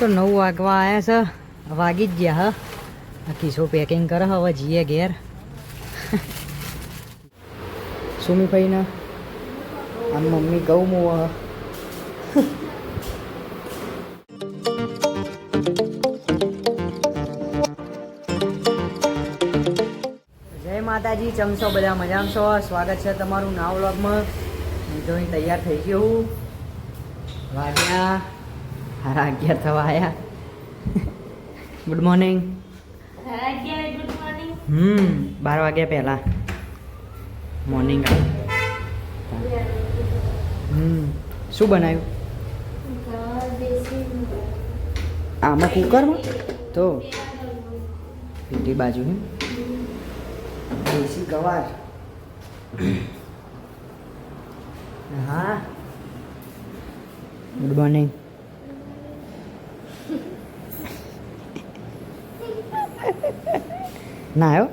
તો નવ વાગવા આવ્યા છે. વાગી જ ગયા હા. આ કિસ્સો પેકિંગ કરે હવે જઈએ ઘેર. સુમીભાઈને આમ મમ્મી ગૌ મુવ. જય માતાજી ચમસો બધા? મજામાં છો? સ્વાગત છે તમારું નાવ વ્લોગમાં. અહીં તૈયાર થઈ ગયો હું. વાગ્યા હારા અગિયાર થવા આવ્યા ગુડ મોર્નિંગ હમ બાર વાગ્યા પહેલાં. મોર્નિંગ હમ શું બનાવ્યું આમાં કુકરમાં તો. પીટી બાજુ દેશી ગવાર. હા. ગુડ મોર્નિંગ ના આવ્યો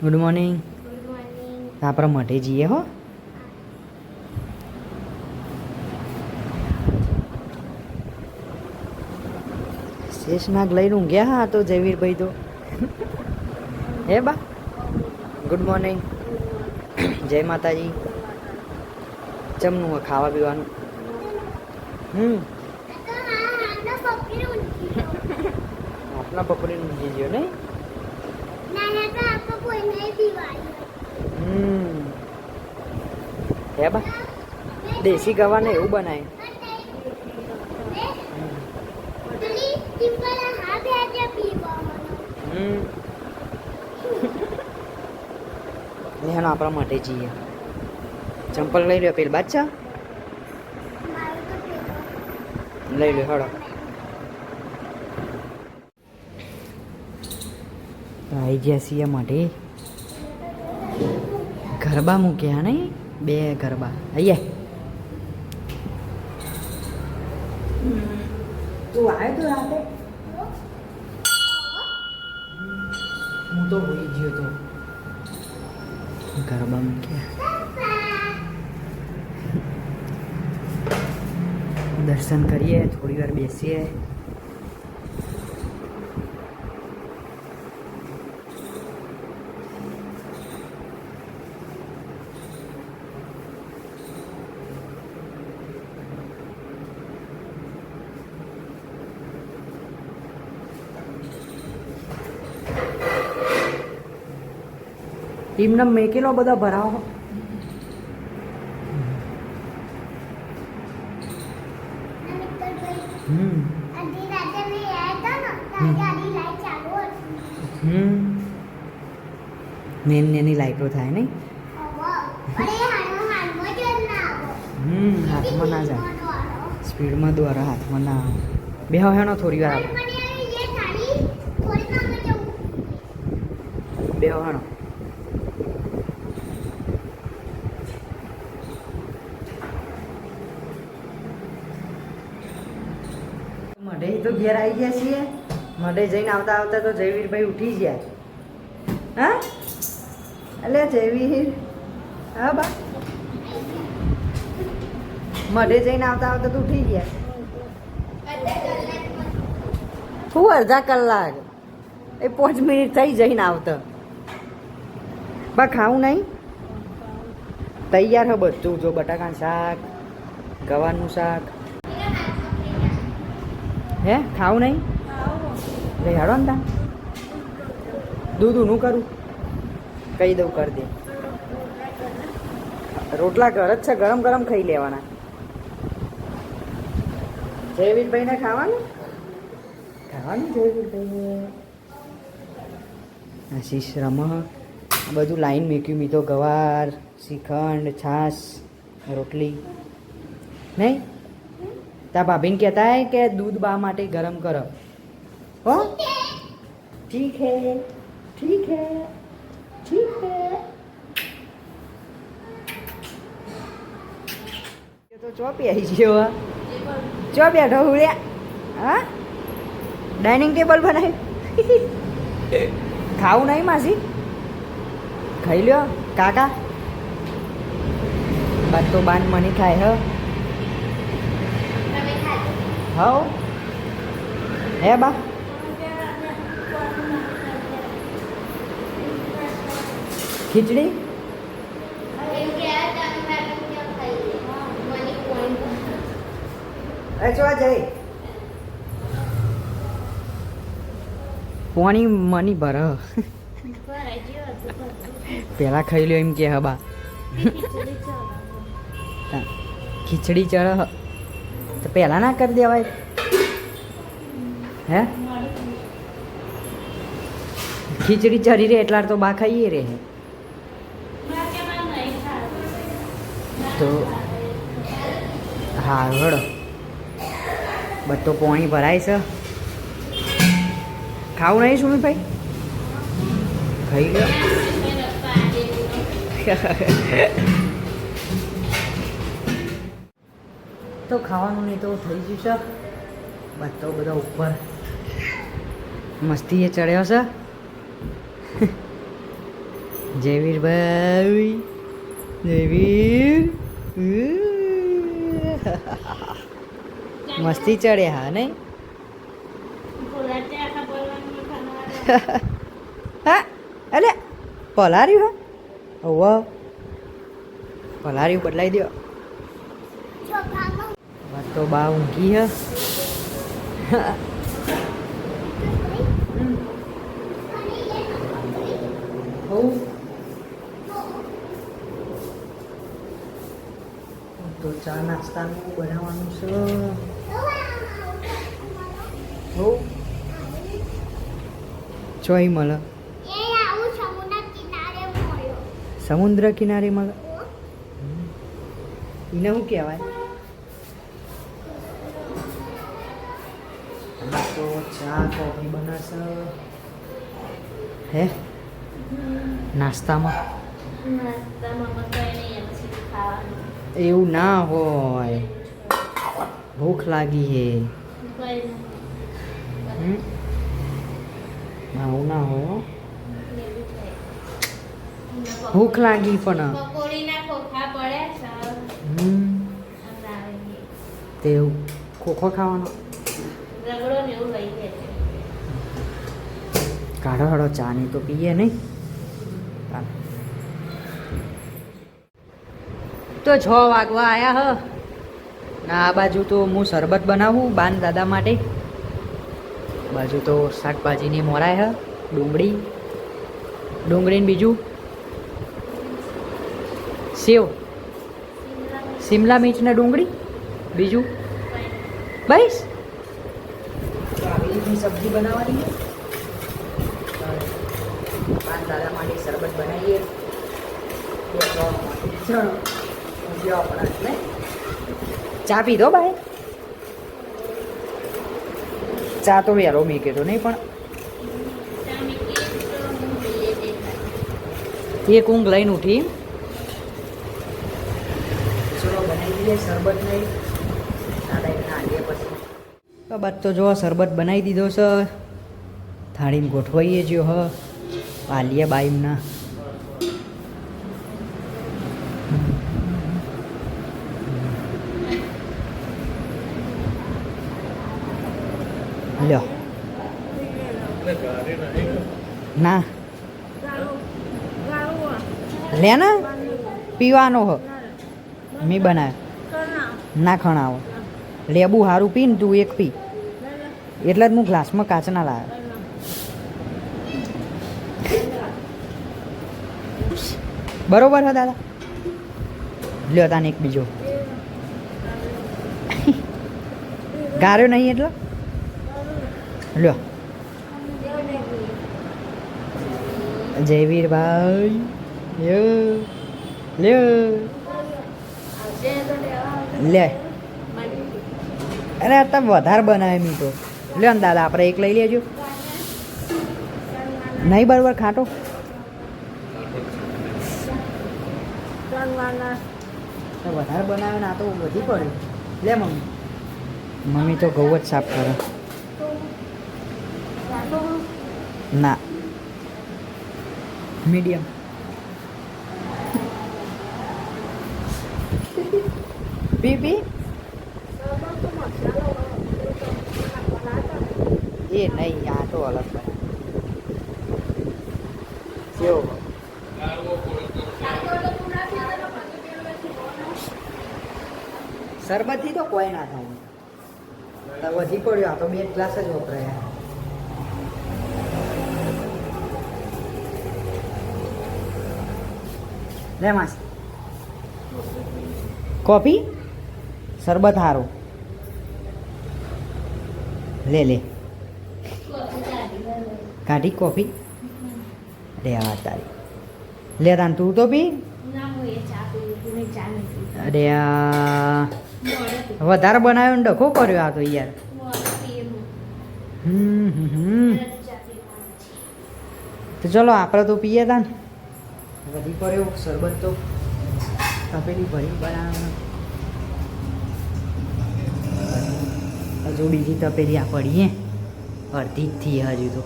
ગુડ મોર્નિંગ આપણે મઢે જઈએ હો. શેષનાગ લઈને ઊંઘ્યા હા તો જયવીરભાઈ તો. હે બા? ગુડ મોર્નિંગ જય માતાજી. ચમનું ખાવા પીવાનું. હમ. આપના પકડીને ઊંઘી ગયો નહીં હમ હે બા? દેશી ગવાને એવું હમ. લેહાનો આપણા માટે જઈએ ચંપલ લઈ લો પેલ બાદશાહ. લઈ લો હળો. આવી ગયા સિયા માટે. ગરબા મૂક્યા નહીં? બે ગરબા આઈએ. તું આવ્યો તો રાતે? હું તો ભૂલી ગયો તો. ગરબા મૂક્યા દર્શન કરીએ થોડી વાર બેસીએ. એમને મેકેલો બધા ભરાવો. નેની નેની લાઈટો થાય નહીં? હમ હાથમાં ના જાય. સ્પીડમાં દ્વારા હાથમાં ના આવે. બે હેણો થોડી વાર આવે. બે હેણો મઢે તો ઘેર આવી ગયા છીએ. મઢે જઈને આવતા આવતા તો જયવીરભાઈ ઉઠી ગયા. હા? એટલે જયવીર. હા બા. મઢે જઈને આવતા આવતા તો ઉઠી ગયા. શું અડધા કલાક? એ પાંચ મિનિટ થઈ જઈને આવતો. બા, ખાવું નહીં? તૈયાર હો બધું. જો બટાકાનું શાક ગવાનું શાક હે, ખાવું નહીં? ભાઈ હાડો ને તા દૂધ ઊનું કરું? કહી દઉં, કરી દે. રોટલા ઘર જ છે, ગરમ ગરમ ખાઈ લેવાના. જયવીરભાઈને ખાવાનું? ખાવાનું જયવીરભાઈને. આશીષ રમક બધું લાઈન મૂક્યું મી તો ગવાર, શ્રીખંડ, છાશ, રોટલી. નહીં? તા ભાભીને કહેતા હે કે દૂધ બા માટે ગરમ કરો. હો? ઠીક હે ઠીક હે ઠીક હે. તો ચોપી આવી ગયો. ચો બેઠો હુળ્યા હા? ડાઇનિંગ ટેબલ બનાવ્યું ખાવું નહીં માસી? ખાઈ લ્યો, કાકા. બાદ તો બાન મની ખાય, હ. હવ. હે બા? ખીચડી? જઈ. પોણી મની ભર. પેલા ખાઈ લ્યો એમ કે હબા ખીચડી ચડ તો પહેલાં ના કરી દેવાય. હે? ખીચડી ચડી રે એટલા તો બા ખાઈએ રે તો હા, હળો. બધો પોણી ભરાય છે. ખાવું નહીં સુમિતભાઈ ખાઈ લો. તો ખાવાનું નહીં તો થઈ ગયું છે. બધો બધા ઉપર. મસ્તી એ ચડ્યો છે. જયવીરભાઈ જયવીર. મસ્તી ચડે હા નહીં? હા અલે પલાર્યું હા? ઓ પલાર્યું બદલાઈ દો તો બા ઊંઘી હ. તો ચા નાસ્તાનું બનાવવાનું છે. હો ચોઈ મળે સમુદ્ર કિનારે મળે એને શું કહેવાય? ચા કોફી બનાવશે હે? નાસ્તામાં? એવું ના હોય. ભૂખ લાગી હે. હમ? આવું ના હોય હો. ભૂખ લાગી પણ. પકોડીના ખોખા ખાવાનો? રગડો ને એવું કાઢો હળો ચા નહીં તો પીએ નહીં. તો છ વાગવા આવ્યા હ. ના, આ બાજુ તો હું શરબત બનાવું બાન દાદા માટે. બાજુ તો શાકભાજીની મોરાય હ, ડુંગળી, ડુંગળીને બીજું? સેવ. શિમલા મિર્ચને ડુંગળી? બીજું? બસ. સબ્જી બનાવવાની છે પાંચ દાદા માટે શરબત બનાવીએ ચા પીધો ભાઈ ચા તો વહેલો મેં કીધો નહીં, પણ એક ઊંઘ લઈને ઉઠી. એના તો જો, શરબત બનાવી દીધો છે. થાળીમાં ગોઠવાઈએ જો હ. આલીએ બાઈમના. લ્યો ના. લે ને પીવાનો હો. મી બનાવે. ના ખણાવો. લેબુ સારું પી ને તું એક પી. એટલે જ હું ગ્લાસમાં કાચના લાવ્યો. બરોબર હે દાદા? લ્યો તાને એક બીજો. ગાર્યો નહીં એટલો? લ્યો. જયવીરભાઈ, લ્યો લ્યો. લે. અરે તમે વધારે બનાવે મી તો લ્યો ને દાદા, આપણે એક લઈ લેજો. નહીં બરાબર ખાટો? વધારે બનાવે ને આ તો વધી પડ્યું લે મમ્મી. મમ્મી તો ઘઉં જ સાફ કરે. ના. મીડિયમ. પી એ નહીં આ તો અલગ કેવો? શરબતથી તો કોઈ ના થાય. વધી પડ્યો આ તો બે ગ્લાસ જ વપરાયા. લે કોફી શરબત હારો. લે લે. કાઢી કોફી લે, આ તારી. લે રાન તું તો બી અરે, આ. વધારે બનાવ્યો ને ડખો કર્યો આ તો યાર. હમ હમ તો ચલો આપણે તો પીએ તા ને વધી પડ્યો, શરબત તો તપેલી ભરી બનાવવાનું હજુ બીજી તપેલી આ પડીએ. અડધી જ થી હજુ તો.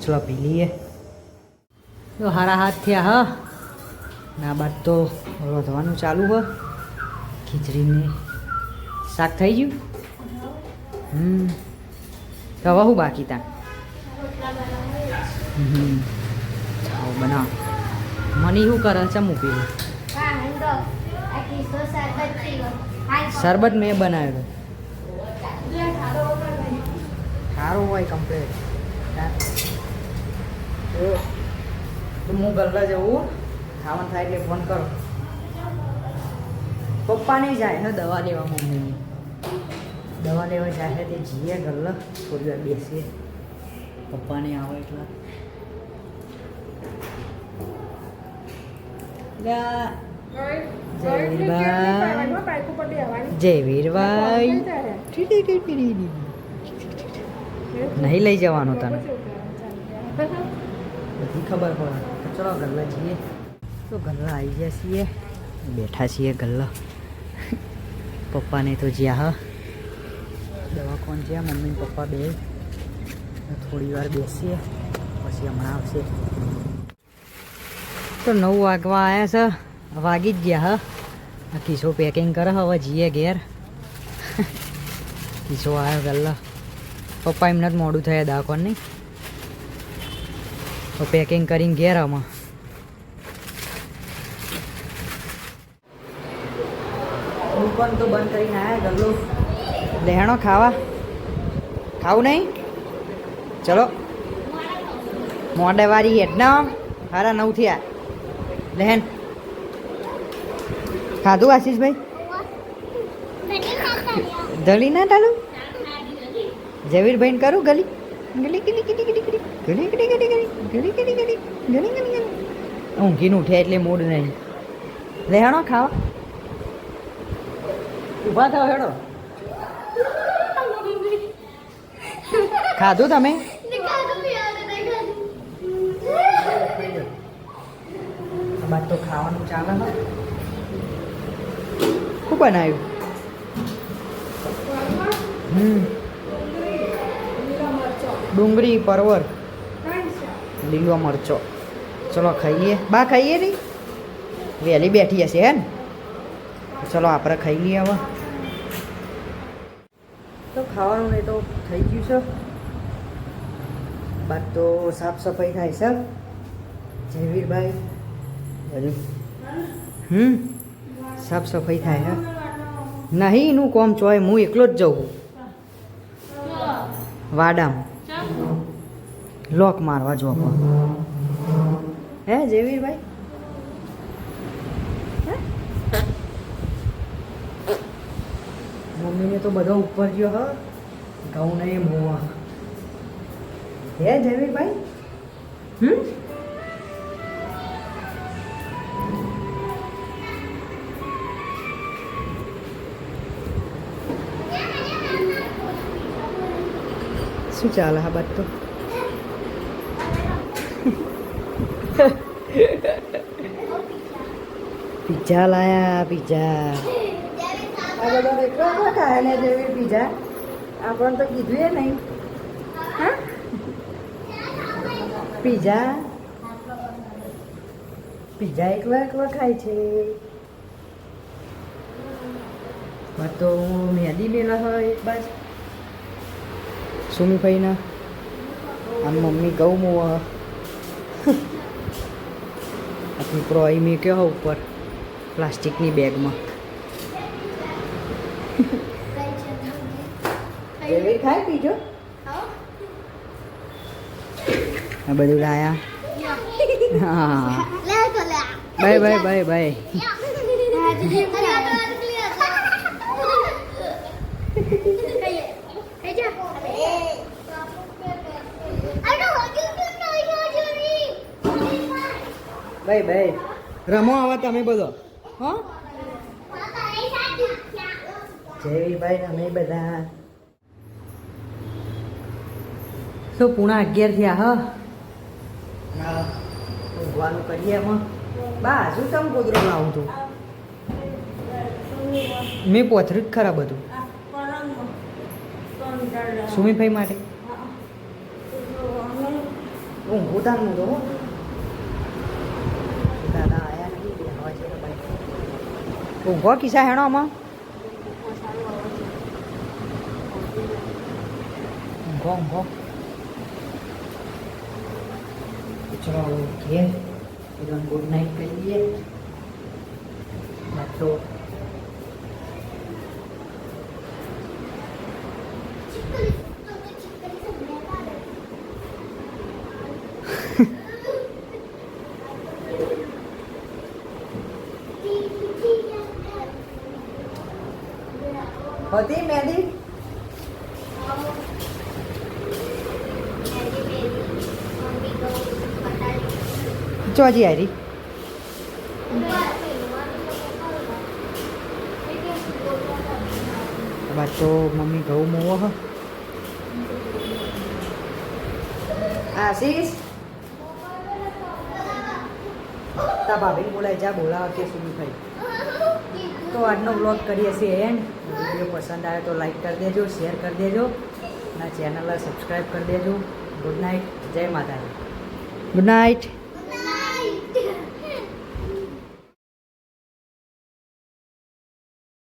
ચલો પી લઈએ. તો હારા હાથ થયા હા. ના બાદ તો રોધવાનું ચાલુ હ. ખીચડીને શાક થઈ ગયું? હમ. હવે શું બાકી તા? હમ. બનાવ. મને શું કરે? શરબત પીવો શરબત મેં બનાવેલો નહીં. સારું હોય કમ્પ્લેટ તો હું ગલ્લા જવું. ખાવાનું થાય એટલે ફોન કરો. પપ્પા નહીં જાય ને દવા લેવા મમ્મીની. દવા લેવા જાય તે જઈએ ગલ્લા થોડી વાર બેસીએ. નહીં આવે એટલે. જયવીરભાઈ જયવીરભાઈ નહીં લઈ જવાનો તને. બધી ખબર પડે. ચલો ગલ્લા જઈએ. તો ગલ્લા આવી ગયા છીએ. બેઠા છીએ ગલ્લા. પપ્પાને તો જ્યાં હ. દવાખાન જ્યાં મમ્મી પપ્પા બે. થોડી વાર બેસીએ. પછી હમણાં આવશે. તો નવ વાગવા આવ્યા છે. વાગી જ ગયા, હ. કિશો પેકિંગ કરે હવે જઈએ ઘેર. કિશો આવ્યો પહેલાં. પપ્પા એમને જ મોડું થયા દાખવાની તો પેકિંગ કરીને ઘેર આમાં દુકાન તો બંધ કરીને આવ્યા ગલ્લો ખાવા. ખાવું નહીં? ચલો. મોડે વાળી હેઠના. હારા નવ થયા લેહન ખાધું આશીષભાઈ દળી ના ડાલું ઝવીરભાઈને કરું ગલી ગલી ગલી ગલી ગલી ગલી ગલી ગલી ગલી ગલી ગલી ગલી ગલી ગલી ગલી ગલી ઊંઘીને ઉઠ્યા એટલે મૂડ નહીં રહેણો હેણો ખાવા ઊભા થાવ હેડો ખાધું તમે બાદ તો ખાવાનું ચાલે ને શું બનાવ્યું? હમ. ડુંગળી, પરવર. લીલો મરચો. ચલો ખાઈએ. બા ખાઈએ નહીં વહેલી બેઠી હશે હે ને ચલો આપણે ખાઈ લઈએ હવે. તો ખાવાનું એ તો થઈ ગયું છે. બાદ તો સાફ સફાઈ થાય છે. જયવીરભાઈ બધું હમ? સાફ સફાઈ થાય, હા? નહીં, એનું કોમ ચોય હું એકલો જ જઉં. વાડામાં. લોક મારવા જો હે, જયવીરભાઈ? હે? મમ્મીને તો બધો ઉપર ગયો, હ? ઘઉં નહીં મોવા. હે, જયવીરભાઈ? હમ? શું ચાલે આ બાદ તો પિઝા લાયા પિઝા આ બધા કેટલા કેટલા ખાયા ને જેવી પિઝા આપણને તો કીધું એ નહીં હા પિઝા પિઝા એકલો એકલો ખાય છે હા તો મહેંદી મેલા હોય એક બાજુ સુમીભાઈના આમ મમ્મી ઘઉં મોવા આ પીપરો અહીં મૂક્યો હો ઉપર પ્લાસ્ટિકની બેગમાં જેવી ખાય પીજો આ બધું લાયા હા bye bye bye bye bye ભાઈ. રમો આવા તમે બધો. હો? જયભાઈ અમે બધા. શું પૂણા અગિયાર થયા હ? હા ઊંઘવાનું કરીએ એમાં. બા શું તમે ગોદરો લાવું તું મેં પોથર્યું જ ખરા બધું. સુમીભાઈ માટે. ઊંઘું તાનું તો ઊંઘો કિસ્સા હેણો આમાં? ઊંઘો ઊંઘો. ચલો ઘેર ગુડ નાઇટ દઈએ તો ચોજી હારી બાદ તો મમ્મી ઘઉં મોવો હ. આશીષ. તા ભાભી બોલાય જા, બોલાવા કે સુધી ભાઈ. તો આજનો વ્લોગ કરીએ છીએ એન્ડ વીડિયો પસંદ આવે તો લાઈક કરી દેજો શેર કરી દેજો. અને ચેનલને સબસ્ક્રાઈબ કરી દેજો. ગુડ નાઇટ જય માતાજી. Good night